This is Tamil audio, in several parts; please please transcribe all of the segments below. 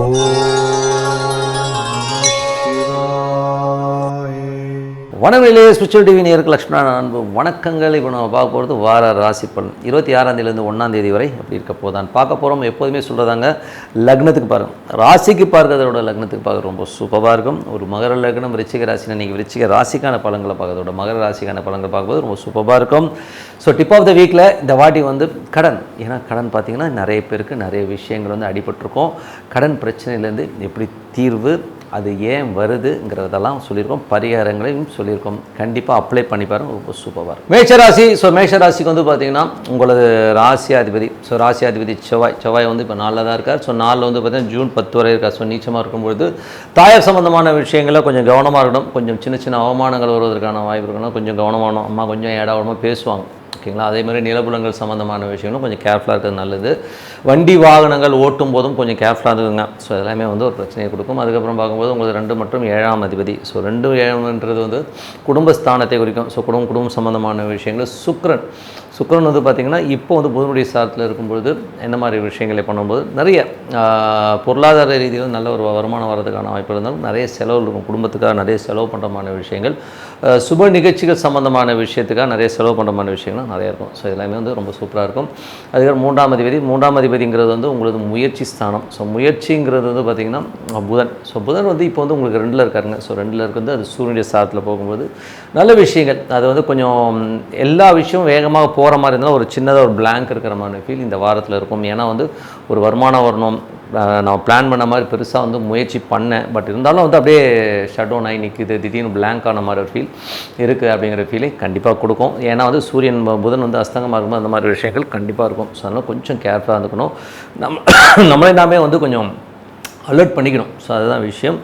Oh. வனவிலே ஸ்பிரிச்சுவல் டிவி நேருக்கு லக்ஷ்மண அன்பு. வணக்கங்கள். இப்போ நம்ம பார்க்க போகிறது வார ராசி பலன். இருபத்தி ஆறாந்தேதியிலேருந்து ஒன்றாந்தேதி ஒன்றாம் தேதி வரை அப்படி இருக்க போதான் பார்க்க போகிறோம் எப்போதுமே சொல்கிறதாங்க லக்னத்துக்கு பாருங்க. ராசிக்கு பார்க்கறதோட லக்னத்துக்கு பார்க்க ரொம்ப சூப்பராக இருக்கும். ஒரு மகர லக்னம் விருச்சிக ராசினா நீங்கள் விருச்சிக ராசிக்கான பழங்களை பார்க்கறதோட மகர ராசிக்கான பழங்களை பார்க்கும்போது ரொம்ப சூப்பராக இருக்கும். ஸோ டிப் ஆஃப் த வீக்கில் இந்த வாட்டி வந்து கடன். ஏன்னா கடன் பார்த்திங்கன்னா நிறைய பேருக்கு நிறைய விஷயங்கள் வந்து அடிபட்டிருக்கும். கடன் பிரச்சனையிலேருந்து எப்படி தீர்வு அது ஏன் வருதுங்கிறதெல்லாம் சொல்லியிருக்கோம். பரிகாரங்களையும் சொல்லியிருக்கோம். கண்டிப்பாக அப்ளை பண்ணி பாருங்க. ரொம்ப சூப்பராக இருக்கும். மேஷராசி ஸோ மேஷராசிக்கு வந்து பார்த்தீங்கன்னா உங்களது ராசியாதிபதி ஸோ ராசியாதிபதி செவ்வாய் செவ்வாய் வந்து இப்போ நாளில் தான் இருக்கார். ஸோ நாளில் வந்து பார்த்தீங்கன்னா ஜூன் பத்து வரை இருக்கார். ஸோ நீச்சமாக இருக்கும்பொழுது தாயார் சம்மந்தமான விஷயங்களில் கொஞ்சம் கவனமாக இருக்கணும். கொஞ்சம் சின்ன சின்ன அவமானங்கள் வருவதற்கான வாய்ப்பு இருக்கணும். கொஞ்சம் கவனமாகணும் அம்மா கொஞ்சம் ஏடாவடமாக பேசுவாங்க. ஓகேங்களா? அதே மாதிரி நிலப்புலங்கள் சம்மந்தமான விஷயங்களும் கொஞ்சம் கேர்ஃபுல்லாக இருக்கிறது நல்லது. வண்டி வாகனங்கள் ஓட்டும் போதும் கொஞ்சம் கேர்ஃபுல்லாக இருக்குங்க ஸோ எல்லாமே வந்து ஒரு பிரச்சனையை கொடுக்கும். அதுக்கப்புறம் பார்க்கும்போது உங்களுக்கு ரெண்டு மற்றும் ஏழாம் அதிபதி. ஸோ ரெண்டு ஏழாம்ன்றது வந்து குடும்பஸ்தானத்தை குறிக்கும். ஸோ குடும்பம் குடும்பம் சம்மந்தமான விஷயங்கள். சுக்ரன் சுக்கரன் வந்து பார்த்திங்கன்னா இப்போ வந்து புதனுடைய சாரத்தில் இருக்கும்பொழுது என்ன மாதிரி விஷயங்களை பண்ணும்போது நிறைய பொருளாதார ரீதியில் நல்ல ஒரு வருமானம் வரதுக்கான வாய்ப்பு இருந்தாலும் நிறைய செலவு இருக்கும். குடும்பத்துக்காக நிறைய செலவு பண்ணுறமான விஷயங்கள் சுப நிகழ்ச்சிகள் சம்மந்தமான விஷயத்துக்காக நிறைய செலவு பண்ணுறமான விஷயங்கள்லாம் நிறையா இருக்கும். ஸோ எல்லாமே வந்து ரொம்ப சூப்பராக இருக்கும். அதுக்கப்புறம் மூன்றாம் அதிபதி மூன்றாம் அதிபதிங்கிறது வந்து உங்களது முயற்சி ஸ்தானம். ஸோ முயற்சிங்கிறது வந்து பார்த்திங்கன்னா புதன். ஸோ புதன் வந்து இப்போ வந்து உங்களுக்கு ரெண்டில் இருக்காருங்க. ஸோ ரெண்டில் இருக்குது அது சூரியனுடைய சாரத்தில் போகும்போது நல்ல விஷயங்கள். அது வந்து கொஞ்சம் எல்லா விஷயமும் வேகமாக போகிற மாதிரி இருந்தாலும் ஒரு சின்னதாக ஒரு பிளாங்க் இருக்கிற மாதிரி ஃபீல் இந்த வாரத்தில் இருக்கும். ஏன்னா வந்து ஒரு வருமானம் வரணும். நான் பிளான் பண்ண மாதிரி பெருசாக வந்து முயற்சி பண்ணேன். பட் இருந்தாலும் வந்து அப்படியே ஷட் டவுன் ஆகி நிற்குது திடீர்னு பிளாங்க் ஆன மாதிரி ஒரு ஃபீல் இருக்குது அப்படிங்கிற ஃபீலை கண்டிப்பாக கொடுக்கும். ஏன்னா வந்து சூரியன் புதன் வந்து அஸ்தங்கமாக இருக்கும்போது அந்த மாதிரி விஷயங்கள் கண்டிப்பாக இருக்கும். ஸோ அதனால் கொஞ்சம் கேர்ஃபுல்லாக இருந்துக்கணும். நம்ம நம்மளே நாமே வந்து கொஞ்சம் அலர்ட் பண்ணிக்கணும். ஸோ அதுதான் விஷயம்.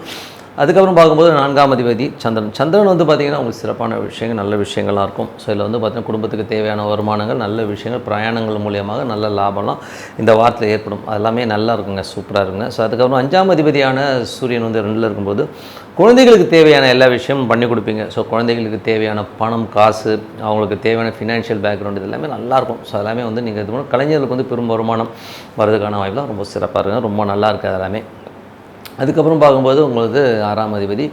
அதுக்கப்புறம் பார்க்கும்போது நான்காம் அதிபதி சந்திரன். சந்திரன் வந்து பார்த்திங்கன்னா உங்களுக்கு சிறப்பான விஷயங்கள் நல்ல விஷயங்களாக இருக்கும். ஸோ இதில் வந்து பார்த்திங்கன்னா குடும்பத்துக்கு தேவையான வருமானங்கள் நல்ல விஷயங்கள் பிரயாணங்கள் மூலியமாக நல்ல லாபம்லாம் இந்த வாரத்தில் ஏற்படும். அதெல்லாமே நல்லா இருக்குங்க சூப்பராக இருக்குங்க. ஸோ அதுக்கப்புறம் அஞ்சாம் அதிபதியான சூரியன் வந்து ரெண்டில் இருக்கும்போது குழந்தைகளுக்கு தேவையான எல்லா விஷயமும் பண்ணி கொடுப்பீங்க. ஸோ குழந்தைகளுக்கு தேவையான பணம் காசு அவங்களுக்கு தேவையான ஃபினான்ஷியல் பேக்ரவுண்ட் இது எல்லாமே நல்லாயிருக்கும் ஸோ எல்லாமே வந்து நீங்கள் இது பண்ண கலைஞர்களுக்கு வந்து பெரும் வருமானம் வர்றதுக்கான வாய்ப்புலாம் ரொம்ப சிறப்பாக இருக்குங்க. ரொம்ப நல்லா இருக்குது எல்லாமே. அதுக்கப்புறம் பார்க்கும்போது உங்களுக்கு ஆறாம் அதிபதி.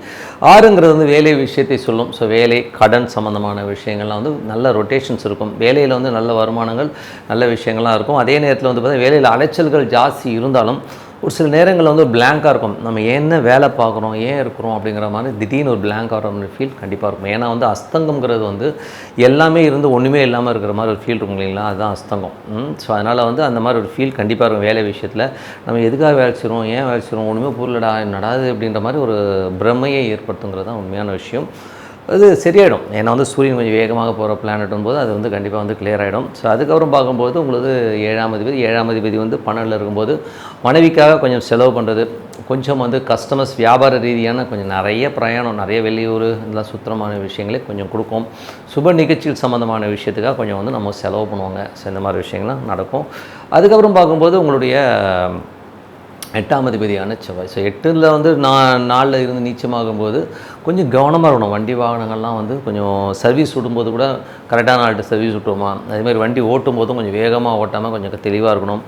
ஆறுங்கிறது வந்து வேலை விஷயத்தை சொல்லும். ஸோ வேலை கடன் சம்மந்தமான விஷயங்கள்லாம் வந்து நல்ல ரொட்டேஷன்ஸ் இருக்கும். வேலையில் வந்து நல்ல வருமானங்கள் நல்ல விஷயங்கள்லாம் இருக்கும். அதே நேரத்தில் வந்து பார்த்தீங்கன்னா வேலையில் அலைச்சல்கள் ஜாஸ்தி இருந்தாலும் ஒரு சில நேரங்களில் வந்து ஒரு பிளாங்காக இருக்கும். நம்ம என்ன வேலை பார்க்குறோம் ஏன் இருக்கிறோம் அப்படிங்கிற மாதிரி திடீர்னு ஒரு blank ஆகிற மாதிரி ஃபீல் கண்டிப்பாக இருக்கும். ஏன்னா வந்து அஸ்தங்கம்ங்கிறது வந்து எல்லாமே இருந்து ஒன்றுமே இல்லாமல் இருக்கிற மாதிரி ஒரு ஃபீல் இருக்கும் இல்லைங்களா? அதுதான் அஸ்தங்கம். ஸோ அதனால் வந்து அந்த மாதிரி ஒரு ஃபீல் கண்டிப்பாக இருக்கும் வேலை விஷயத்தில். நம்ம எதுக்காக வேலை செய்கிறோம் ஏன் வேலை செய்கிறோம் ஒன்றுமே பொருளடா நடாது அப்படின்ற மாதிரி ஒரு பிரமையை ஏற்படுத்துங்கிறது தான் உண்மையான விஷயம். அது சரியாயிடும். ஏன்னா வந்து சூரியன் கொஞ்சம் வேகமாக போகிற பிளானட்டும் போது அது வந்து கண்டிப்பாக வந்து கிளியர் ஆகிடும் ஸோ அதுக்கப்புறம் பார்க்கும்போது உங்களுக்கு ஏழாம் அதிபதி ஏழாம் அதிபதி வந்து பன்னெண்டில் இருக்கும்போது மனைவிக்காக கொஞ்சம் செலவு பண்ணுறது கொஞ்சம் வந்து கஸ்டமர்ஸ் வியாபார ரீதியான கொஞ்சம் நிறைய பிரயாணம் நிறைய வெளியூர் இதெல்லாம் சுத்தமான விஷயங்களே கொஞ்சம் கொடுக்கும். சுப நிகழ்ச்சிகள் சம்மந்தமான விஷயத்துக்காக கொஞ்சம் வந்து நம்ம செலவு பண்ணுவாங்க. ஸோ இந்த மாதிரி விஷயங்கள்லாம் நடக்கும். அதுக்கப்புறம் பார்க்கும்போது உங்களுடைய எட்டாம் அதிபதியான செவ்வாய். ஸோ எட்டில் வந்து நான் நாளில் இருந்து நீச்சமாகும்போது கொஞ்சம் கவனமாக இருக்கணும். வண்டி வாகனங்கள்லாம் வந்து கொஞ்சம் சர்வீஸ் விடும்போது கூட கரெக்டான ஆள்கிட்ட சர்வீஸ் விட்டுருமா அதேமாதிரி வண்டி ஓட்டும் போதும் கொஞ்சம் வேகமாக ஓட்டாமல் கொஞ்சம் தெளிவாக இருக்கணும்.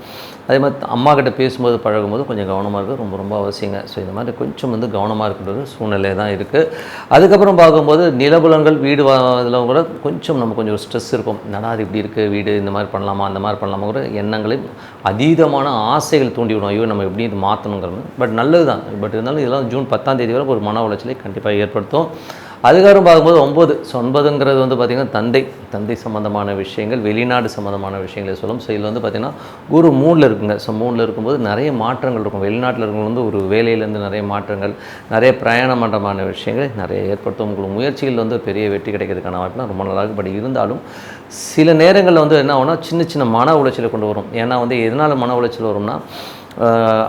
அதே மாதிரி அம்மா கிட்ட பேசும்போது பழகும்போது கொஞ்சம் கவனமாக இருக்குது ரொம்ப ரொம்ப அவசியங்க. ஸோ இந்த மாதிரி கொஞ்சம் வந்து கவனமாக இருக்கிறது சூழ்நிலை தான் இருக்குது அதுக்கப்புறம் பார்க்கும்போது நிலபுலங்கள் வீடு இதில் கூட கொஞ்சம் நம்ம கொஞ்சம் ஸ்ட்ரெஸ் இருக்கும். நடாது அது இப்படி இருக்குது வீடு இந்த மாதிரி பண்ணலாமா? அந்த மாதிரி பண்ணலாமா கூட எண்ணங்களை அதீதமான ஆசைகள் தூண்டி விடும் ஐயோ நம்ம எப்படி இது மாற்றணுங்கிறது பட் நல்லது தான் பட் இருந்தாலும் இதெல்லாம் ஜூன் பத்தாம் தேதி வரை ஒரு மன உளைச்சலை கண்டிப்பாக ஏற்படுத்தும். அதுக்கப்புறம் பார்க்கும்போது ஒம்பது. ஸோ ஒன்பதுங்கிறது வந்து பார்த்திங்கன்னா தந்தை தந்தை சம்மந்தமான விஷயங்கள் வெளிநாடு சம்மந்தமான விஷயங்களை சொல்லும். ஸோ இதில் வந்து பார்த்திங்கன்னா குரு மூணில் இருக்குங்க. ஸோ மூணில் இருக்கும்போது நிறைய மாற்றங்கள் இருக்கும். வெளிநாட்டில் இருக்கவங்க வந்து ஒரு வேலையிலேருந்து நிறைய மாற்றங்கள் நிறைய பிரயாணம் பண்ணுறமான விஷயங்கள் நிறைய ஏற்படுத்தும். உங்களுக்கு முயற்சிகள் வந்து பெரிய வெற்றி கிடைக்கிறதுக்கான வாய்ப்புலாம் ரொம்ப நல்லா இருக்கு. பட் இருந்தாலும் சில நேரங்களில் வந்து என்ன ஆகும்னா சின்ன சின்ன மன உளைச்சலை கொண்டு வரும். ஏன்னா வந்து எதனால் மன உளைச்சல் வரும்னா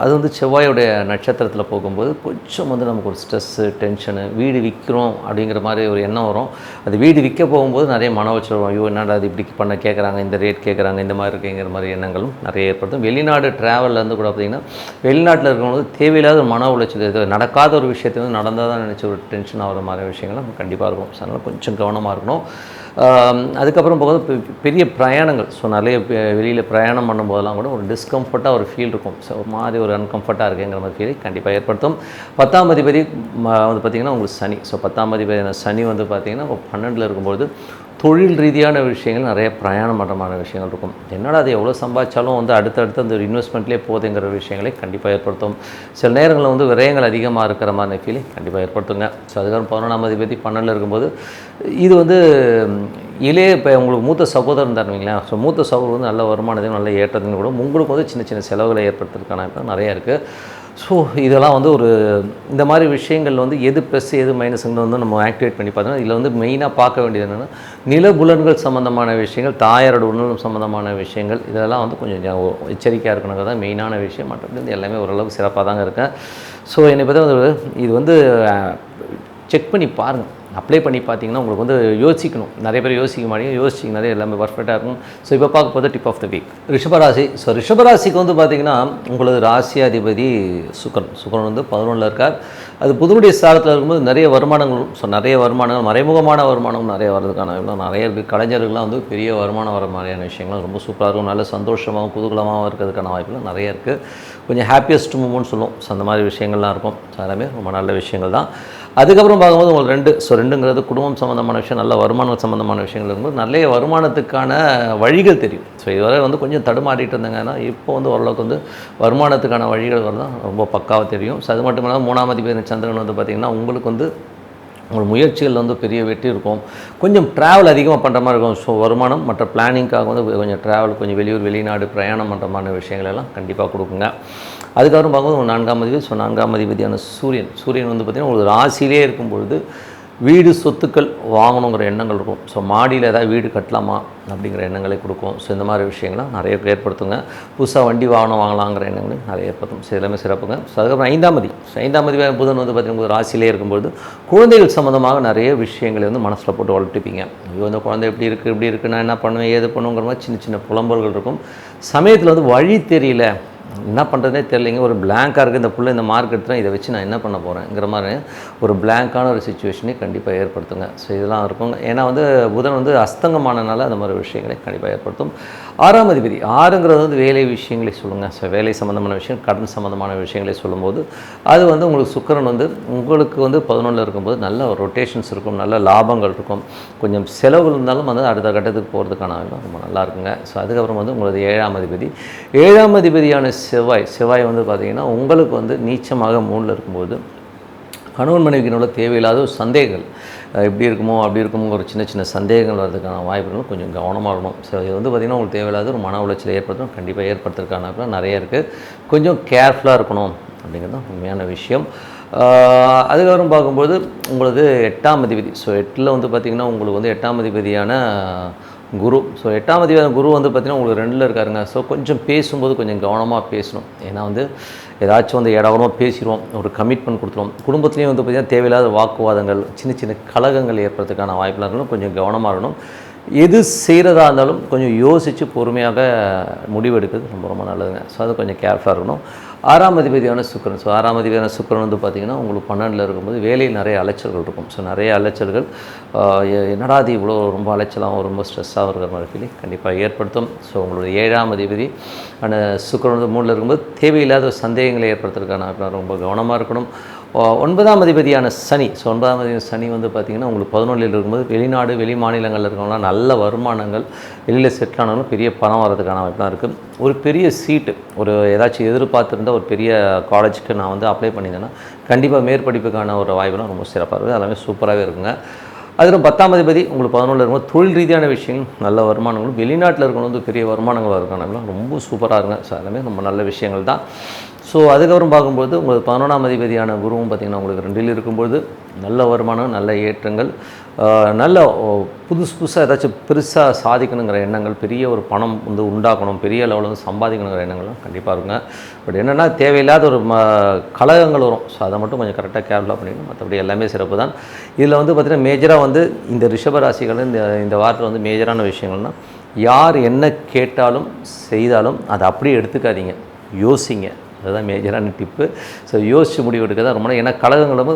அது வந்து செவ்வாயோடைய நட்சத்திரத்தில் போகும்போது கொஞ்சம் வந்து நமக்கு ஒரு ஸ்ட்ரெஸ்ஸு டென்ஷனு வீடு விற்கிறோம் அப்படிங்கிற மாதிரி ஒரு எண்ணம் வரும். அது வீடு விற்க போகும்போது நிறைய மன உளைச்சல் வரும். ஐயோ என்னடா அது இப்படி பண்ண கேட்குறாங்க இந்த ரேட் கேட்குறாங்க இந்த மாதிரி இருக்குங்கிற மாதிரி எண்ணங்களும் நிறைய ஏற்படுத்தும். வெளிநாடு ட்ராவல்லேருந்து இருந்து கூட பார்த்திங்கன்னா வெளிநாட்டில் இருக்கும்போது தேவையில்லாத ஒரு மன உளைச்சல் இது நடக்காத ஒரு விஷயத்தை வந்து நடந்தால் தான் நினச்ச ஒரு டென்ஷன் ஆகிற மாதிரி விஷயங்கள்லாம் கண்டிப்பாக இருக்கும். ஸோ அதனால் கொஞ்சம் கவனமாக இருக்கணும். அதுக்கப்புறம் போகும்போது பெரிய பிரயாணங்கள். ஸோ நிறைய வெளியில் பிரயாணம் பண்ணும்போதெல்லாம் கூட ஒரு டிஸ்கம்ஃபர்ட்டாக ஒரு ஃபீல் இருக்கும். ஸோ ஒரு மாதிரி ஒரு அன்கம்ஃபர்ட்டாக இருக்குங்கிற மாதிரி ஃபீல் கண்டிப்பாக ஏற்படுத்தும். பத்தாம் அதிபதி வந்து பார்த்திங்கன்னா உங்களுக்கு சனி. ஸோ பத்தாம் அதிபதியான சனி வந்து பார்த்திங்கன்னா பன்னெண்டில் இருக்கும்போது தொழில் ரீதியான விஷயங்கள் நிறைய பிரயாணம் பண்ணுறமான விஷயங்கள் இருக்கும். என்னடா அது எவ்வளோ சம்பாதிச்சாலும் வந்து அடுத்தடுத்து அந்த ஒரு இன்வெஸ்ட்மெண்ட்லேயே போதுங்கிற விஷயங்களை கண்டிப்பாக ஏற்படுத்தும். சில நேரங்களில் வந்து விரயங்கள் அதிகமாக இருக்கிற மாதிரி ஃபீலிங் கண்டிப்பாக ஏற்படுத்துங்க. ஸோ அதுக்கப்புறம் பதினொன்றாம் அதிபதி பன்னெண்டில் இருக்கும்போது இது வந்து இளைய இப்போ உங்களுக்கு மூத்த சகோதரன் தருவீங்களா ஸோ மூத்த சகோதரர் வந்து நல்ல வருமானத்தையும் நல்ல ஏற்றத்தையும் கூட உங்களுக்கு வந்து சின்ன சின்ன செலவுகளை ஏற்படுத்துறதுக்கான நிறையா இருக்குது ஸோ இதெல்லாம் வந்து ஒரு இந்த மாதிரி விஷயங்கள் வந்து எது ப்ளஸ் எது மைனஸ்ங்கிறது வந்து நம்ம ஆக்டிவேட் பண்ணி பார்த்தோம்னா இதில் வந்து மெயினாக பார்க்க வேண்டியது என்னென்னா நிலபுலன்கள் சம்மந்தமான விஷயங்கள் தாயாரோட உணர்வு சம்மந்தமான விஷயங்கள் இதெல்லாம் வந்து கொஞ்சம் எச்சரிக்கையாக இருக்கணுங்கிறது தான் மெயினான விஷயம். மற்றபடி எல்லாமே ஓரளவுக்கு சிறப்பாக தாங்க இருக்கேன் ஸோ என்னை பற்றி வந்து இது வந்து செக் பண்ணி பாருங்கள் அப்ளை பண்ணி பார்த்தீங்கன்னா உங்களுக்கு வந்து யோசிக்கணும். நிறைய பேர் யோசிக்க மாட்டீங்க. யோசிச்சிங்கனாலே எல்லாமே பர்ஃபெக்டாக இருக்கும். ஸோ இப்போ பார்க்க போது டிப் ஆஃப் த வீக் ரிஷபராசி. ஸோ ரிஷபராசிக்கு வந்து பார்த்தீங்கன்னா உங்களது ராசியாதிபதி சுக்கரன். சுக்கரன் வந்து பதினொன்றில் இருக்கார். அது புதுனுடைய ஸ்தானத்தில் இருக்கும்போது நிறைய வருமானங்கள் ஸோ நிறைய வருமானங்கள் மறைமுகமான வருமானம் நிறைய வர்றதுக்கான நிறைய இருக்குது கலைஞர்கள்லாம் வந்து பெரிய வருமானம் வர மாதிரியான விஷயங்கள். ரொம்ப சூப்பராக இருக்கும். நல்ல சந்தோஷமாகவும் குதூகலமாகவும் இருக்கிறதுக்கான வாய்ப்புகள் நிறைய இருக்குது கொஞ்சம் ஹாப்பியஸ்ட் மூமெண்ட் சொல்லுவோம். ஸோ அந்த மாதிரி விஷயங்கள்லாம் இருக்கும். எல்லாமே ரொம்ப நல்ல விஷயங்கள் தான். அதுக்கப்புறம் பார்க்கும்போது உங்களுக்கு ரெண்டு ஸோ ரெண்டுங்கிறது குடும்பம் சம்மந்தமான விஷயம் நல்ல வருமானம் சம்மந்தமான விஷயங்கள் இருக்கும்போது நிறைய வருமானத்துக்கான வழிகள் தெரியும். ஸோ இதுவரை வந்து கொஞ்சம் தடுமாறிட்டு இருந்தாங்கன்னா இப்போ வந்து ஓரளவுக்கு வந்து வருமானத்துக்கான வழிகள் வரதான் ரொம்ப பக்காவாக தெரியும். ஸோ அது மட்டும் இல்லாமல் மூணாம் அதிபதி சந்திரன் வந்து பார்த்திங்கன்னா உங்களுக்கு வந்து உங்கள் முயற்சிகள் வந்து பெரிய வெற்றி இருக்கும். கொஞ்சம் ட்ராவல் அதிகமாக பண்ணுற மாதிரி இருக்கும். ஸோ வருமானம் மற்ற பிளானிங்காக வந்து கொஞ்சம் ட்ராவல் கொஞ்சம் வெளியூர் வெளிநாடு பிரயாணம் பண்ணுற மாதிரி விஷயங்கள் எல்லாம் கண்டிப்பாக கொடுக்குங்க. அதுக்கப்புறம் பார்க்கும்போது நான்காம் அதிபதி ஸோ நான்காம் அதிபதியான சூரியன். சூரியன் வந்து பார்த்திங்கன்னா உங்களுக்கு ராசியிலே இருக்கும் பொழுது வீடு சொத்துக்கள் வாங்கணுங்கிற எண்ணங்கள் இருக்கும். ஸோ மாடியில் ஏதாவது வீடு கட்டலாமா அப்படிங்கிற எண்ணங்களை கொடுக்கும். ஸோ இந்த மாதிரி விஷயங்கள்லாம் நிறைய ஏற்படுத்துங்க. புதுசாக வண்டி வாகனம் வாங்கலாங்கிற எண்ணங்களை நிறைய ஏற்படுத்தும். ஸோ எல்லாமே சிறப்புங்க. ஸோ அதுக்கப்புறம் ஐந்தாம் மதி ஸோ ஐந்தாம் மதி புதன் வந்து பார்த்திங்கன்னா ராசியிலே இருக்கும்போது குழந்தைகள் சம்மந்தமாக நிறைய விஷயங்களை வந்து மனசில் போட்டு வளர்த்துப்பீங்க. ஐயோ இந்த குழந்தை எப்படி இருக்குது இப்படி இருக்குது நான் என்ன பண்ணுவேன் ஏது பண்ணுங்கிற மாதிரி சின்ன சின்ன புலம்பல்கள் இருக்கும். சமயத்தில் வந்து வழி தெரியல என்ன பண்ணுறதுனே தெரியலைங்க. ஒரு பிளாங்காக இருக்குது இந்த பிள்ளை இந்த மார்க் எடுத்துனா இதை வச்சு நான் என்ன பண்ண போகிறேங்கிற மாதிரி ஒரு பிளாங்கான ஒரு சுச்சுவேஷனே கண்டிப்பாக ஏற்படுத்துங்க. ஸோ இதெல்லாம் இருக்கும் ஏன்னா வந்து புதன் வந்து அஸ்தங்கமானனால அந்த மாதிரி விஷயங்களை கண்டிப்பாக ஏற்படுத்தும். ஆறாம் அதிபதி ஆறுங்கிறது வந்து வேலை விஷயங்களை சொல்லுங்கள் ஸோ வேலை சம்மந்தமான விஷயம் கடன் சம்மந்தமான விஷயங்களை சொல்லும்போது அது வந்து உங்களுக்கு சுக்கரன் வந்து உங்களுக்கு வந்து பதினொன்றில் இருக்கும்போது நல்ல ரொட்டேஷன்ஸ் இருக்கும் நல்ல லாபங்கள் இருக்கும். கொஞ்சம் செலவு இருந்தாலும் வந்து அடுத்த கட்டத்துக்கு போகிறதுக்கான ரொம்ப நல்லா இருக்குங்க. ஸோ அதுக்கப்புறம் வந்து உங்களது ஏழாம் அதிபதி. ஏழாம் அதிபதியான செவ்வாய் செவ்வாய் வந்து பார்த்திங்கன்னா உங்களுக்கு வந்து நீச்சமாக மூணில் இருக்கும்போது கணவன் மனைவிக்கு உள்ள தேவையில்லாத ஒரு சந்தேகங்கள். எப்படி இருக்குமோ அப்படி இருக்குமோ ஒரு சின்ன சின்ன சந்தேகங்கள் வர்றதுக்கான வாய்ப்புகளும் கொஞ்சம் கவனமாக இருக்கணும். ஸோ இது வந்து பார்த்திங்கன்னா உங்களுக்கு தேவையில்லாத ஒரு மன உளைச்சலை ஏற்படுத்தணும். கண்டிப்பாக ஏற்படுத்துறதுக்கான நிறைய இருக்குது கொஞ்சம் கேர்ஃபுல்லாக இருக்கணும் அப்படிங்கிறது தான் உண்மையான விஷயம். அதுக்கப்புறம் பார்க்கும்போது உங்களுக்கு எட்டாம் அதிபதி. ஸோ எட்டில் வந்து பார்த்திங்கன்னா உங்களுக்கு வந்து எட்டாம் அதிபதியான குரு. ஸோ எட்டாம் அதிகாரம் குரு வந்து பார்த்திங்கன்னா உங்களுக்கு ரெண்டில் இருக்காருங்க. ஸோ கொஞ்சம் பேசும்போது கொஞ்சம் கவனமாக பேசணும். ஏன்னா வந்து ஏதாச்சும் வந்து இடவரமாக பேசிடுவோம். ஒரு கமிட்மெண்ட் கொடுத்துருவோம். குடும்பத்துலேயும் வந்து பார்த்திங்கன்னா தேவையில்லாத வாக்குவாதங்கள் சின்ன சின்ன கழகங்கள் ஏற்படுறதுக்கான வாய்ப்புலாம் இருக்கணும். கொஞ்சம் கவனமாக இருக்கணும். எது செய்கிறதா இருந்தாலும் கொஞ்சம் யோசித்து பொறுமையாக முடிவெடுக்கிறது ரொம்ப ரொம்ப நல்லதுங்க. ஸோ அது கொஞ்சம் கேர்ஃபுல்லாக இருக்கணும். ஆறாம் அதிபதியான சுக்கரன். ஸோ ஆறாம் அதிபதியான சுக்கரன் வந்து பார்த்திங்கன்னா உங்களுக்கு பன்னெண்டில் இருக்கும்போது வேலையில் நிறைய அலைச்சல்கள் இருக்கும். ஸோ நிறைய அலைச்சல்கள் ஆஹ் என்னடா அது இவ்வளோ ரொம்ப அலைச்சலாகவும் ரொம்ப ஸ்ட்ரெஸ்ஸாக இருக்கிற மாதிரி ஃபீலிங் கண்டிப்பாக ஏற்படுத்தும். ஸோ உங்களுடைய ஏழாம் அதிபதி அந்த சுக்கிரன் வந்து மூணில் இருக்கும்போது தேவையில்லாத சந்தேகங்களை ஏற்படுத்துறதுக்கான வாய்ப்பு ரொம்ப கவனமாக இருக்கணும். ஒன்பதாம் அதிபதியான சனி. ஸோ ஒன்பதாம் அதிபதி சனி வந்து பார்த்திங்கன்னா உங்களுக்கு பதினொன்றில் இருக்கும்போது வெளிநாடு வெளி மாநிலங்களில் இருக்கவங்களாம் நல்ல வருமானங்கள் வெளியில் செட்டில் ஆனாலும் பெரிய பணம் வர்றதுக்கான வாய்ப்புலாம் இருக்குது ஒரு பெரிய சீட்டு ஒரு ஏதாச்சும் எதிர்பார்த்துருந்த ஒரு பெரிய காலேஜுக்கு நான் வந்து அப்ளை பண்ணியிருந்தேன்னா கண்டிப்பாக மேற்படிப்புக்கான ஒரு வாய்ப்புலாம் ரொம்ப சிறப்பாக இருக்குது எல்லாமே சூப்பராகவே இருக்குங்க. அதிலும் பத்தாம் அதிபதி உங்களுக்கு பதினொன்றில் இருக்கும்போது தொழில் ரீதியான விஷயங்கள் நல்ல வருமானங்களும் வெளிநாட்டில் இருக்கணும் வந்து பெரிய வருமானங்கள் வரக்கானலாம் ரொம்ப சூப்பராக இருங்க ஸோ எல்லாமே ரொம்ப நல்ல விஷயங்கள் தான். ஸோ அதுக்கப்புறம் பார்க்கும்போது உங்களுக்கு பதினொன்றாம் அதிபதியான குருவும் பார்த்திங்கன்னா உங்களுக்கு ரெண்டில் இருக்கும்போது நல்ல வருமானம் நல்ல ஏற்றங்கள் நல்ல புதுசு புதுசாக ஏதாச்சும் பெருசாக சாதிக்கணுங்கிற எண்ணங்கள் பெரிய ஒரு பணம் வந்து உண்டாக்கணும் பெரிய லெவலில் வந்து சம்பாதிக்கணுங்கிற எண்ணங்கள்லாம் கண்டிப்பாக இருக்குங்க. பட் என்னென்னா தேவையில்லாத ஒரு ம கழகங்கள் வரும். ஸோ அதை மட்டும் கொஞ்சம் கரெக்டாக கேர்ஃபுல்லாக பண்ணிக்கணும். மற்றபடி எல்லாமே சிறப்பு தான். இதில் வந்து பார்த்திங்கன்னா மேஜராக வந்து இந்த ரிஷபராசிகள் இந்த இந்த வாரத்தில் வந்து மேஜரான விஷயங்கள்னா யார் என்ன கேட்டாலும் செய்தாலும் அதை அப்படியே எடுத்துக்காதீங்க. யோசிங்க. அதுதான் மேஜரான டிப்பு ஸோ யோசிச்சு முடிவு எடுக்க தான் ரொம்ப ஏன்னா கழகங்களும்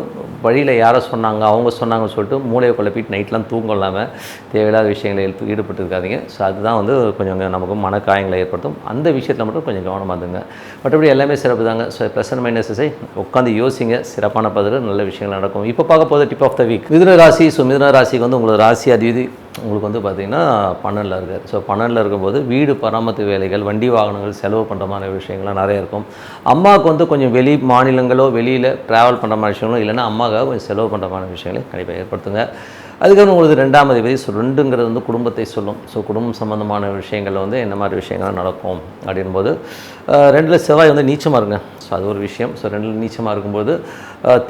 வழியில் யாரை சொன்னாங்க அவங்க சொன்னாங்கன்னு சொல்லிட்டு மூளையை குழப்பிட்டு நைட்லாம் தூக்கம் இல்லாமல் தேவையில்லாத விஷயங்களை எடுத்து ஈடுபட்டு இருக்காதிங்க ஸோ அதுதான் வந்து கொஞ்சம் நமக்கு மனக்காயங்களை ஏற்படுத்தும். அந்த விஷயத்தில் மட்டும் கொஞ்சம் கவனமாக இருந்துங்க. மற்றபடி எல்லாமே சிறப்பு தாங்க. ஸோ ப்ளஸ் மைனஸை உட்காந்து யோசிங்க. சிறப்பான பதில் நல்ல விஷயங்கள் நடக்கும். இப்போ பார்க்க போது டிப் ஆஃப் த வீக் மிதுன ராசி ஸோ மிதுன ராசிக்கு வந்து உங்களோட ராசி அதிபதி உங்களுக்கு வந்து பார்த்திங்கன்னா பன்னெண்டில் இருக்கார். ஸோ பன்னெண்டில் இருக்கும்போது வீடு பராமரித்து வேலைகள் வண்டி வாகனங்கள் செலவு பண்ணுற மாதிரி விஷயங்கள்லாம் நிறைய இருக்கும். அம்மாவுக்கு வந்து கொஞ்சம் வெளி மாநிலங்களோ வெளியில் ட்ராவல் பண்ணுற மாதிரி விஷயங்களோ இல்லைன்னா அம்மாவுக்காக கொஞ்சம் செலவு பண்ணுற மாதிரி விஷயங்களை கண்டிப்பாக ஏற்படுத்துங்க. அதுக்கப்புறம் உங்களுக்கு ரெண்டாம் அதிபதி ஸோ ரெண்டுங்கிறது வந்து குடும்பத்தை சொல்லும். ஸோ குடும்பம் சம்மந்தமான விஷயங்களில் வந்து என்ன மாதிரி விஷயங்கள் நடக்கும் அப்படின்போது ரெண்டில் செவ்வாய் வந்து நீச்சமாக இருங்க. ஸோ அது ஒரு விஷயம். ஸோ ரெண்டில் நீச்சமாக இருக்கும்போது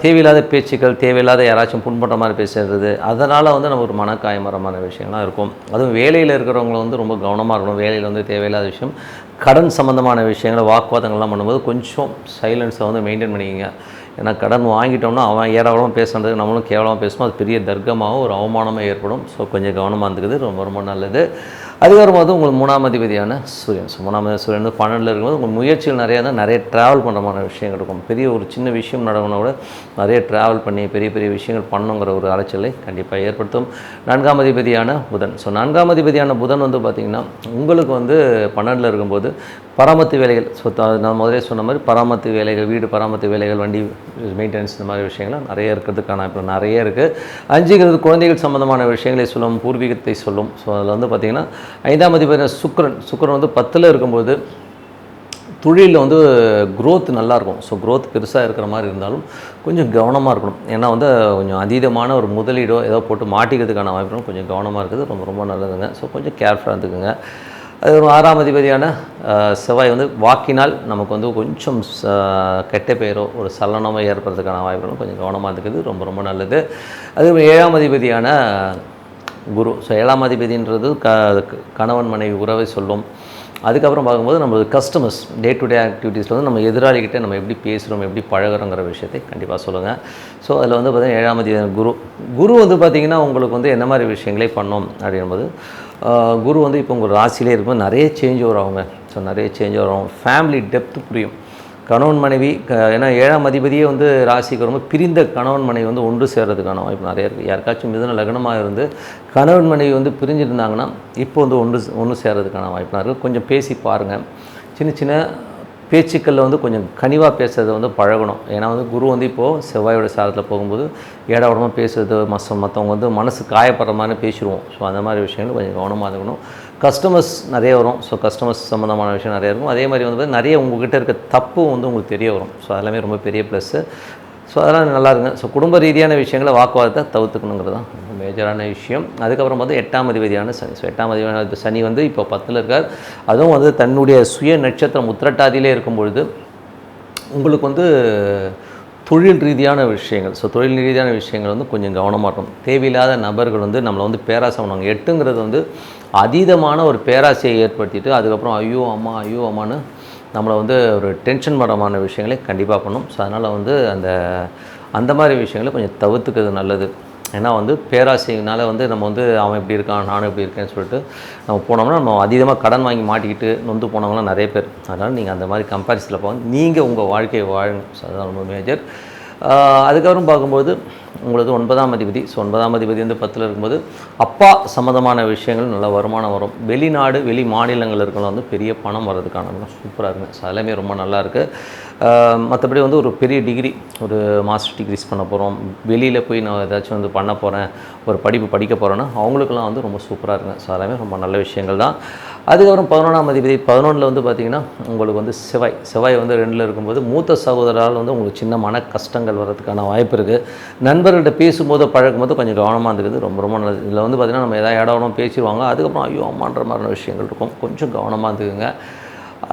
தேவையில்லாத பேச்சுக்கள் தேவையில்லாத யாராச்சும் புண்படுற மாதிரி பேசுறது அதனால் வந்து நம்ம ஒரு மனக்காயம் வர மாதிரி விஷயம்லாம் இருக்கும். அதுவும் வேலையில் இருக்கிறவங்களை வந்து ரொம்ப கவனமாக இருக்கணும். வேலையில் வந்து தேவையில்லாத விஷயம். கடன் சம்மந்தமான விஷயங்களை வாக்குவாதங்கள்லாம் பண்ணும்போது கொஞ்சம் சைலன்ஸை வந்து மெயின்டைன் பண்ணிக்கிங்க. ஏன்னா கடன் வாங்கிட்டோம்னா அவன் ஏராளமாக பேசுறது நம்மளும் கேவலமாக பேசுவோம். அது பெரிய தர்க்கமாகவும் ஒரு அவமானமாக ஏற்படும். ஸோ கொஞ்சம் கவனமாக இருந்துக்குது ரொம்ப ரொம்ப நல்லது. அதுக்கப்புறம் வந்து உங்களுக்கு மூணாம் அதிபதியான சூரியன். ஸோ மூணாம் சூரியன் வந்து பன்னெண்டில் இருக்கும்போது உங்கள் முயற்சிகள் நிறையா தான் நிறைய ட்ராவல் பண்ணுற மாதிரி விஷயங்கள் இருக்கும். பெரிய ஒரு சின்ன விஷயம் நடக்கணும் கூட நிறைய ட்ராவல் பண்ணி பெரிய பெரிய விஷயங்கள் பண்ணுங்கிற ஒரு அலைச்சலை கண்டிப்பாக ஏற்படுத்தும். நான்காம் அதிபதியான புதன். ஸோ நான்காம் அதிபதியான புதன் வந்து பார்த்திங்கன்னா உங்களுக்கு வந்து பன்னெண்டில் இருக்கும்போது பராமத்து வேலைகள். ஸோ நான் முதலே சொன்ன மாதிரி பராமத்து வேலைகள் வீடு பராமத்து வேலைகள் வண்டி மெயின்டெனன்ஸ் இந்த மாதிரி விஷயங்கள்லாம் நிறைய இருக்கிறதுக்கான இப்போ நிறைய இருக்குது அஞ்சுங்கிறது குழந்தைகள் சம்மந்தமான விஷயங்களை சொல்லும் பூர்வீகத்தை சொல்லும். ஸோ அதில் வந்து பார்த்திங்கன்னா ஐந்தாம் அதிபதி சுக்கிரன். சுக்கிரன் வந்து பத்தில் இருக்கும்போது தொழிலில் வந்து க்ரோத் நல்லா இருக்கும். ஸோ க்ரோத் பெருசாக இருக்கிற மாதிரி இருந்தாலும் கொஞ்சம் கவனமாக இருக்கணும். ஏன்னா வந்து கொஞ்சம் அதீதமான ஒரு முதலீடோ ஏதோ போட்டு மாட்டிக்கிறதுக்கான வாய்ப்புகளும் கொஞ்சம் கவனமாக இருக்குது. ரொம்ப ரொம்ப நல்லதுங்க. ஸோ கொஞ்சம் கேர்ஃபுல்லாக இருந்துக்குங்க. அது ஆறாம் அதிபதியான செவ்வாய் வந்து வாக்கினால் நமக்கு வந்து கொஞ்சம் கெட்ட பெயரோ ஒரு சலனமோ ஏற்படுறதுக்கான வாய்ப்புகளும் கொஞ்சம் கவனமாக இருக்குது. ரொம்ப ரொம்ப நல்லது. அது ஏழாம் அதிபதியான குரு. ஸோ ஏழாம் அதிபதின்றது க கணவன் மனைவி உறவை சொல்லும். அதுக்கப்புறம் பார்க்கும்போது நம்ம கஸ்டமர்ஸ் டே டு டே ஆக்டிவிட்டீஸில் வந்து நம்ம எதிராளிகிட்ட நம்ம எப்படி பேசுகிறோம் எப்படி பழகுறோங்கிற விஷயத்தை கண்டிப்பாக சொல்லுங்கள் ஸோ அதில் வந்து பார்த்திங்கன்னா ஏழாம் அதிபதி குரு. குரு வந்து பார்த்திங்கன்னா உங்களுக்கு வந்து என்ன மாதிரி விஷயங்களே பண்ணோம் அப்படிங்கும்போது குரு வந்து இப்போ உங்கள் ராசியிலே இருக்கும்போது நிறைய சேஞ்ச் வரும் அவங்க ஸோ நிறைய சேஞ்ச் வரும் ஃபேமிலி டெப்த் புரியும். கணவன் மனைவி க ஏன்னா ஏழாம் அதிபதியே வந்து ராசிக்கு வரும்போது பிரிந்த கணவன் மனைவி வந்து ஒன்று சேர்கிறதுக்கான வாய்ப்பு நிறைய இருக்குது யாருக்காச்சும் மிதன லக்னமாக இருந்து கணவன் மனைவி வந்து பிரிஞ்சிருந்தாங்கன்னா இப்போ வந்து ஒன்று ஒன்று சேர்றதுக்கான வாய்ப்புலாம் இருக்குது கொஞ்சம் பேசி பாருங்கள் சின்ன சின்ன பேச்சுக்களில் வந்து கொஞ்சம் கனிவாக பேசுறதை வந்து பழகணும். ஏன்னா வந்து குரு வந்து இப்போது செவ்வாயோட சாரத்தில் போகும்போது ஏடாவிடமாக பேசுறது மச மற்றவங்க வந்து மனசு காயப்படுற மாதிரி பேசிடுவோம் ஸோ அந்த மாதிரி விஷயங்கள் கொஞ்சம் கவனமாக இருக்கணும். கஸ்டமர்ஸ் நிறைய வரும். ஸோ கஸ்டமர்ஸ் சம்மந்தமான விஷயம் நிறைய இருக்கும். அதே மாதிரி வந்து நிறைய உங்கள்கிட்ட இருக்க தப்பு வந்து உங்களுக்கு தெரிய வரும். ஸோ அதெல்லாமே ரொம்ப பெரிய ப்ளஸ்ஸு ஸோ அதெல்லாம் நல்லா இருங்க ஸோ குடும்ப ரீதியான விஷயங்களை வாக்குவாதத்தை தவிர்த்துக்கணுங்கிறது தான் மேஜரான விஷயம். அதுக்கப்புறம் வந்து எட்டாம் அதிபதியான சனி. ஸோ எட்டாம் அதிபதியான சனி வந்து இப்போ பத்தில் இருக்கார். அதுவும் வந்து தன்னுடைய சுய நட்சத்திரம் உத்திரட்டாதியிலே இருக்கும் பொழுது உங்களுக்கு வந்து தொழில் ரீதியான விஷயங்கள். ஸோ தொழில் ரீதியான விஷயங்கள் வந்து கொஞ்சம் கவனமாக இருக்கும் தேவையில்லாத நபர்கள் வந்து நம்மளை வந்து பேராசை பண்ணுவாங்க. எட்டுங்கிறது வந்து அதீதமான ஒரு பேராசையை ஏற்படுத்திட்டு அதுக்கப்புறம் ஐயோ அம்மா ஐயோ அம்மான்னு நம்மளை வந்து ஒரு டென்ஷன் படமான விஷயங்களே கண்டிப்பாக பண்ணும். ஸோ அதனால் வந்து அந்த அந்த மாதிரி விஷயங்களை கொஞ்சம் தவிர்த்துக்கிறது நல்லது. ஏன்னா வந்து பேராசையினால் வந்து நம்ம வந்து அவன் இப்படி இருக்கான் நானும் இப்படி இருக்கேன்னு சொல்லிட்டு நம்ம போனோம்னா நம்ம அதிகமாக கடன் வாங்கி மாட்டிக்கிட்டு நொந்து போனவங்களாம் நிறைய பேர். அதனால் நீங்கள் அந்த மாதிரி கம்பேரிசனில் போங்க. நீங்கள் உங்கள் வாழ்க்கையை வாழணும் ஸோ அதுதான் ரொம்ப மேஜர் அதுக்கப்புறம் பார்க்கும்போது உங்களுக்கு ஒன்பதாம் அதிபதி. ஸோ ஒன்பதாம் அதிபதி வந்து பத்தில் இருக்கும்போது அப்பா சம்மந்தமான விஷயங்கள் நல்ல வருமானம் வரும். வெளிநாடு வெளி மாநிலங்கள் இருக்கலாம் வந்து பெரிய பணம் வர்றதுக்கான சூப்பராக இருக்குங்க. ஸோ எல்லாமே ரொம்ப நல்லா இருக்குது மற்றபடி வந்து ஒரு பெரிய டிகிரி ஒரு மாஸ்டர் டிகிரிஸ் பண்ண போகிறோம் வெளியில் போய் நான் ஏதாச்சும் வந்து பண்ண போகிறேன் ஒரு படிப்பு படிக்க போகிறேன்னா அவங்களுக்குலாம் வந்து ரொம்ப சூப்பராக இருக்குங்க. ஸோ எல்லாமே ரொம்ப நல்ல விஷயங்கள் தான். அதுக்கப்புறம் பதினொன்றாம் அதிபதி பதினொன்றில் வந்து பார்த்திங்கன்னா உங்களுக்கு வந்து செவ்வாய். செவ்வாய் வந்து ரெண்டில் இருக்கும்போது மூத்த சகோதரால் வந்து உங்களுக்கு சின்ன மன கஷ்டங்கள் வர்றதுக்கான வாய்ப்பு இருக்குது நண்பர்கள்ட்ட பேசும்போது பழகும்போது கொஞ்சம் கவனமாக இருந்துக்குது ரொம்ப ரொம்ப நல்லது. இதில் வந்து பார்த்திங்கன்னா நம்ம எதாவது இடவனம் பேசிடுவாங்க. அதுக்கப்புறம் ஐயோ அம்மான்ற மாதிரியான விஷயங்கள் இருக்கும். கொஞ்சம் கவனமாக இருந்துக்குங்க.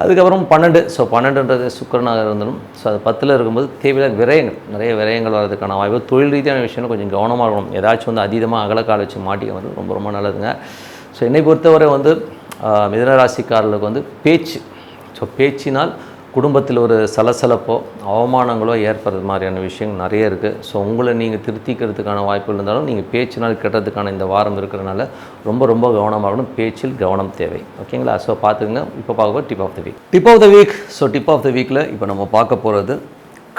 அதுக்கப்புறம் பன்னெண்டு. ஸோ பன்னெண்டுன்றது சுக்கரனாக இருந்தாலும் ஸோ அது பத்தில் இருக்கும்போது தேவையில்லாத விரயங்கள். நிறைய விரயங்கள் வர்றதுக்கான வாய்ப்பு. தொழில் ரீதியான விஷயம் கொஞ்சம் கவனமாக இருக்கணும். ஏதாச்சும் வந்து அதீதமாக அகலக்கால் வச்சு மாட்டிக்க வந்து ரொம்ப ரொம்ப நல்லதுங்க. ஸோ என்னை பொறுத்தவரை வந்து மிதனராசிக்காரர்களுக்கு வந்து பேச்சு. ஸோ பேச்சினால் குடும்பத்தில் ஒரு சலசலப்போ அவமானங்களோ ஏற்படுறது மாதிரியான விஷயங்கள் நிறைய இருக்குது ஸோ உங்களை நீங்கள் திருத்திக்கிறதுக்கான வாய்ப்புகள் இருந்தாலும் நீங்கள் பேச்சினால் கெட்டதுக்கான இந்த வாரம் இருக்கிறனால ரொம்ப ரொம்ப கவனமாகணும் பேச்சில் கவனம் தேவை. ஓகேங்களா ஸோ பார்த்துங்க இப்போ பார்க்க tip of the week tip of the week so tip of the வீக்கில் இப்போ நம்ம பார்க்க போகிறது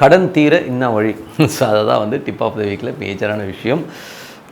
கடன் தீர இன்ன வழி. ஸோ அதை தான் வந்து டிப் ஆஃப் த வீக்கில் மேஜரான விஷயம்.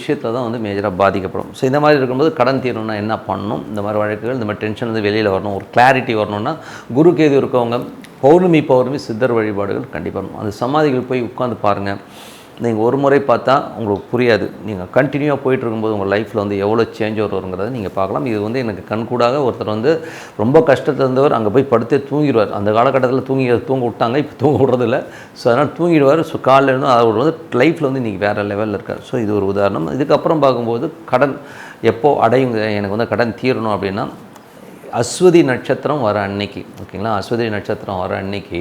விஷயத்தில் தான் வந்து மேஜராக பாதிக்கப்படும். ஸோ இந்த மாதிரி இருக்கும்போது கடன் தீரணும்னா என்ன பண்ணணும்? இந்த மாதிரி வழக்குகள் இந்த மாதிரி டென்ஷன் வந்து வெளியில் வரணும். ஒரு கிளாரிட்டி வரணும்னா குரு கேது இருக்கவங்க பௌர்ணமி பௌர்ணமி சித்தர் வழிபாடுகள் கண்டிப்பாக அந்த சமாதிகள் போய் உட்காந்து பாருங்கள் நீங்கள் ஒரு முறை பார்த்தா உங்களுக்கு புரியாது. நீங்கள் கண்டினியூவாக போயிட்டு இருக்கும்போது உங்கள் லைஃப்பில் வந்து எவ்வளோ சேஞ்ச் வருங்கிறத நீங்கள் பார்க்கலாம். இது வந்து எனக்கு கண்கூடாக ஒருத்தர் வந்து ரொம்ப கஷ்டத்தில் இருந்தவர் அங்கே போய் படுத்தே தூங்கிடுவார். அந்த காலகட்டத்தில் தூங்கி தூங்க விட்டாங்க இப்போ தூங்க விடுறதில்ல. ஸோ அதனால் தூங்கிடுவார். ஸோ காலையில் இருந்து அவர் வந்து லைஃப்பில் வந்து இன்றைக்கி வேறு லெவலில் இருக்கார். ஸோ இது ஒரு உதாரணம். இதுக்கப்புறம் பார்க்கும்போது கடன் எப்போது அடையும் எனக்கு வந்து கடன் தீரணும் அப்படின்னா அஸ்வதி நட்சத்திரம் வர அன்னைக்கு. ஓகேங்களா? அஸ்வதி நட்சத்திரம் வர அன்னைக்கு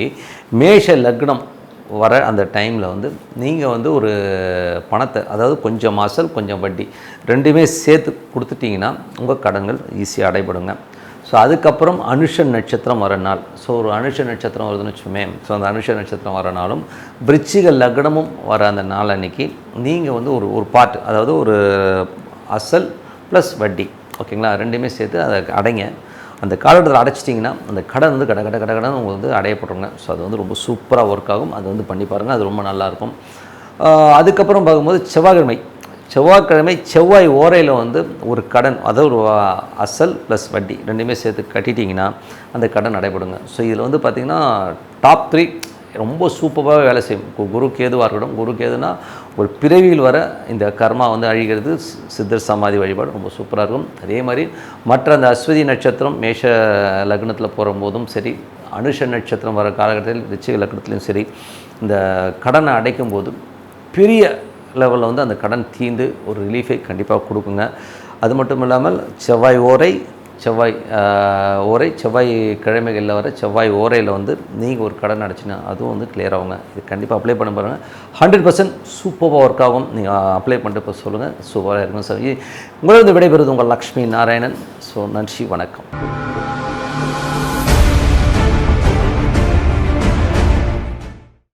மேஷ லக்னம் வர அந்த டைமில் வந்து நீங்கள் வந்து ஒரு பணத்தை அதாவது கொஞ்சம் அசல் கொஞ்சம் வட்டி ரெண்டுமே சேர்த்து கொடுத்துட்டிங்கன்னா உங்கள் கடன்கள் ஈஸியாக அடைபடுங்க. ஸோ அதுக்கப்புறம் அனுஷ நட்சத்திரம் வர நாள். ஸோ ஒரு அனுஷ நட்சத்திரம் வருதுன்னு வச்சுமே ஸோ அந்த அனுஷ நட்சத்திரம் வர நாளும் விருச்சிக லக்னமும் வர அந்த நாள் அன்னைக்கு நீங்கள் வந்து ஒரு ஒரு பாட்டு அதாவது ஒரு அசல் ப்ளஸ் வட்டி. ஓகேங்களா ரெண்டுமே சேர்த்து அதை அடைங்க. அந்த காலகட்டத்தில் அடைச்சிட்டிங்கன்னா அந்த கடன் வந்து கட கட கட கடன் உங்களுக்கு வந்து அடையப்படுங்க ஸோ அது வந்து ரொம்ப சூப்பராக ஒர்க் ஆகும். அது வந்து பண்ணி பாருங்கள் அது ரொம்ப நல்லாயிருக்கும். அதுக்கப்புறம் பார்க்கும்போது செவ்வாய்க்கிழமை. செவ்வாய்க்கிழமை செவ்வாய் ஓரையில் வந்து ஒரு கடன் அதாவது ஒரு அசல் ப்ளஸ் வட்டி ரெண்டுமே சேர்த்து கட்டிட்டிங்கன்னா அந்த கடன் நடைபெடுங்க ஸோ இதில் வந்து பார்த்திங்கன்னா டாப் த்ரீ ரொம்ப சூப்பராக வேலை செய்யும். கு- குரு கேதுவாக இருக்கட்டும் குரு கேதுனா ஒரு பிறவியில் வர இந்த கர்மா வந்து அழிகிறது சித்தர் சமாதி வழிபாடு ரொம்ப சூப்பராக இருக்கும். அதே மாதிரி மற்ற அந்த அஸ்வதி நட்சத்திரம் மேஷ லக்னத்தில் போகும்போதும் சரி அனுஷ நட்சத்திரம் வர காலகட்டத்தில் ரிச்சிக லக்னத்துலையும் சரி இந்த கடனை அடைக்கும் போது பெரிய லெவலில் வந்து அந்த கடன் தீர்ந்து ஒரு ரிலீஃபை கண்டிப்பாக கொடுக்குங்க. அது மட்டும் இல்லாமல் செவ்வாய் ஓரை செவ்வாய் ஓரை செவ்வாய் கிழமைகளில் வர செவ்வாய் ஓரையில் வந்து நீங்கள் ஒரு கடன் அடைச்சினா அதுவும் வந்து கிளியர் ஆகுங்க. இது கண்டிப்பாக அப்ளை பண்ண பாருங்கள் ஹண்ட்ரட் பர்சன்ட் சூப்பராக ஒர்க் ஆகும். நீங்கள் அப்ளை பண்ணிட்டு இப்போ சொல்லுங்கள் சூப்பராக இருக்கும் சார் உங்களிடம் விடைபெறுவது உங்கள் லக்ஷ்மி நாராயணன். ஸோ நன்றி வணக்கம்.